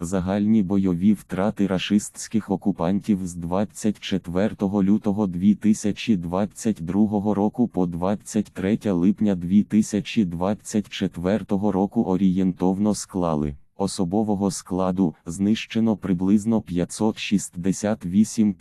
Загальні бойові втрати рашистських окупантів з 24 лютого 2022 року по 23 липня 2024 року орієнтовно склали. Особового складу знищено приблизно 568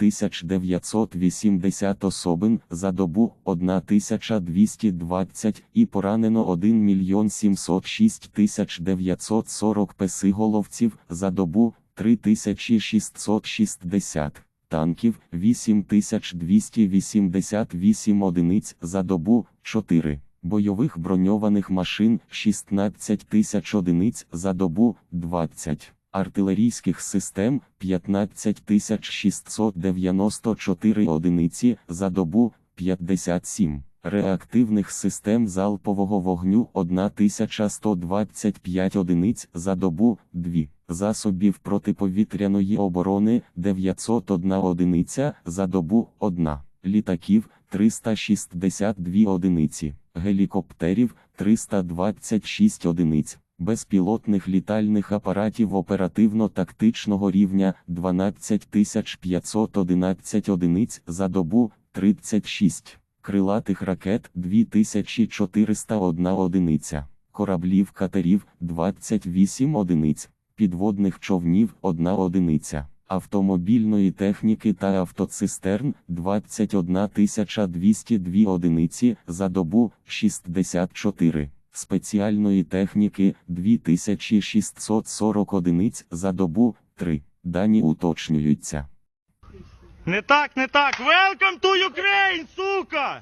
980 особин за добу 1220 і поранено 1 мільйон 706 940 песиголовців за добу 3660 танків 8288 одиниць за добу 4 бойових броньованих машин 16 тисяч одиниць за добу 20, артилерійських систем 15 тисяч 694 одиниці за добу 57, реактивних систем залпового вогню 1125 одиниць за добу 2, засобів протиповітряної оборони 901 одиниця за добу 1, літаків 362 одиниці гелікоптерів 326 одиниць, безпілотних літальних апаратів оперативно-тактичного рівня 12511 одиниць за добу 36, крилатих ракет 2401 одиниця, кораблів катерів 28 одиниць, підводних човнів 1 одиниця автомобільної техніки та автоцистерн 21 202 одиниці за добу 64, спеціальної техніки 2640 одиниць за добу 3. Дані уточнюються. Не так, не так. Welcome to Ukraine, сука!